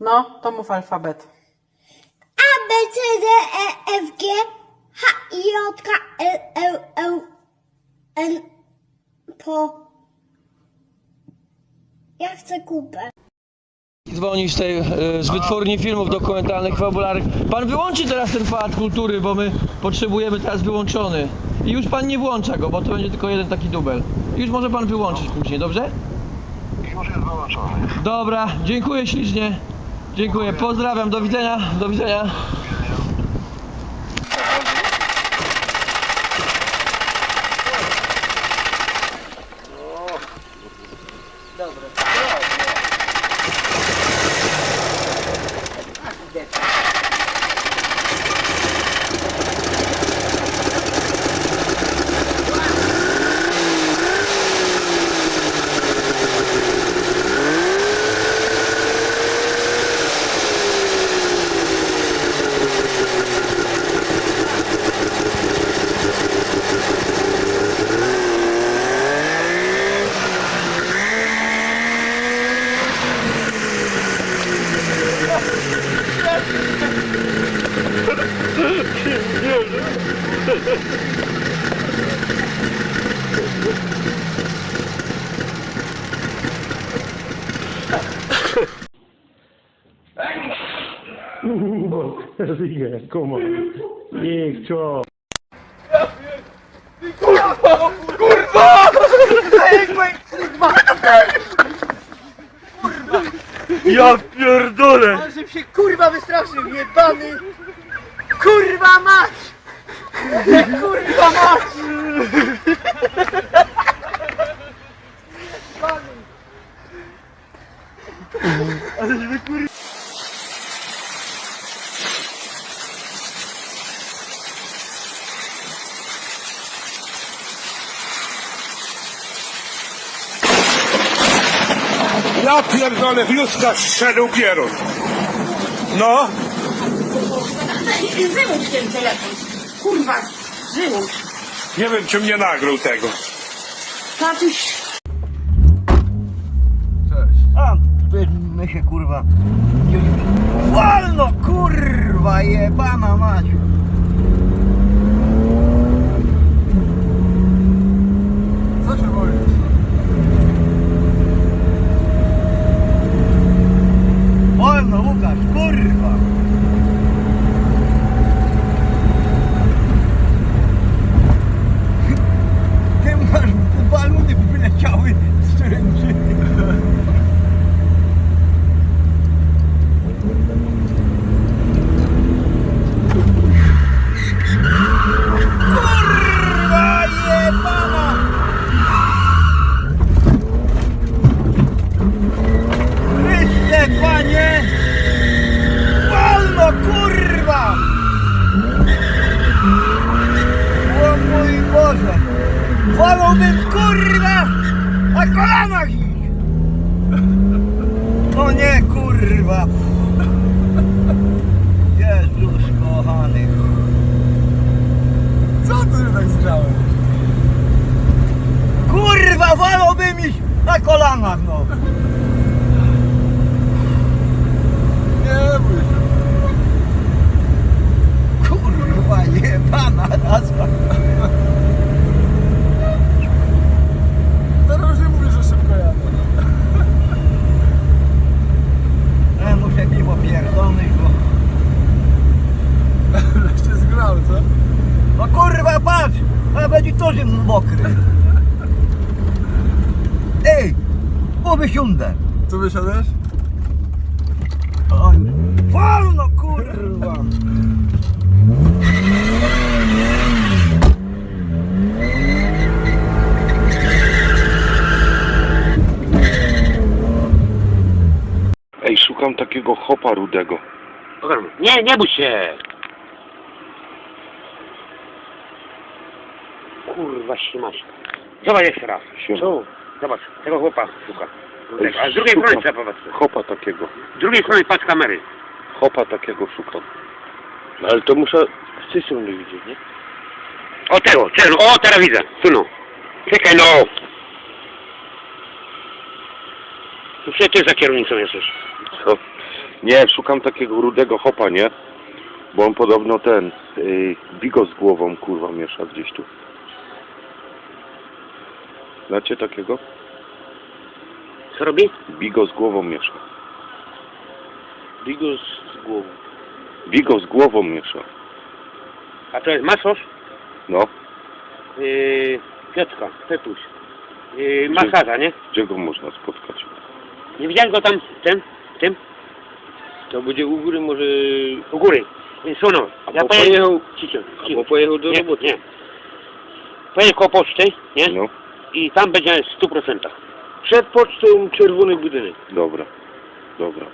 No, to mów alfabet. A, B, C, D, E, F, G, H, I, J, K, L, L, L, N, po... Ja chcę kupę. Dzwoni z tej, e, z wytwórni filmów dokumentalnych, fabularnych. Pan wyłączy teraz ten pałac kultury, bo my potrzebujemy teraz wyłączony. I już pan nie włącza go, bo to będzie tylko jeden taki dubel. Już może pan wyłączyć później, dobrze? Już jest wyłączony. Dobra, dziękuję ślicznie. Dziękuję, pozdrawiam, do widzenia, do widzenia. Igen, komoly. Jégcsó. Kurva! Kurva! Ég meg! Kurva! Ja pierdolę! Ale żebym się kurwa wystraszył, jebany! Kurwa mać! Kurwa mać! Ja pierdolę, w Józka strzelił pierun. No, Wyłącz ten telefon. Kurwa, wyłącz. nie wiem czy mnie nagrał tego. Tatuś, A, my się kurwa. Wolno kurwa jebana mać! Co się boisz? Wolno Łukasz, kurwa! Ty masz baluny wyleciały z ręczy. Kurwa jebana! Chryste panie! Wolno kurwa! O mój Boże! Wolałbym kurwa na kolanach ich! O nie kurwa! Jezus kochany! Co ty tak zgrzałeś? Kurwa, wolałbym iść na kolanach, no! Nie bój się. Kurwa, jebana nazwa. Teraz już nie mówisz, że szybko jadę. Ja muszę piwo pierdolnąć, bo... się zgrał, co? No kurwa, patrz! noży mokry. Ej, bo wysiądę. Co wysiadasz? Oj, wolno kurwa. Ej, szukam takiego chopa rudego. Nie, nie bój się! Kurwa masz. Zobacz jeszcze raz. Siema. Tu, zobacz, tego chłopa szuka. Rudego. A z drugiej Szukam. strony trzeba popatrzeć. Hopa takiego. Z drugiej strony patrz kamery. Hopa takiego szukam. No ale to muszę z tej strony widzieć, nie? O tego, ten, o teraz widzę. Tu no. Czekaj no. Tu przecież ty za kierownicą jesteś. Co? Nie, szukam takiego rudego hopa, nie? Bo on podobno ten, yy, bigo z głową, kurwa, miesza gdzieś tu. Znacie takiego? Co robi? Bigo z głową miesza. Bigos z głową. Bigo z głową miesza. A to jest masosz? No, Yy, Piotrka, Petuś. Yy, masaża, nie? gdzie go można spotkać? Nie widziałem go tam, ten, tym, To będzie u góry może... u góry. Yy, Suno, ja Albo pojechał... pojechał... Cicho, Albo cicho. pojechał do Nie, roboty. nie. Pojedzie koło poczty, nie? No, I tam będzie w 100%. Przed pocztą czerwony budynek. dobra, dobra.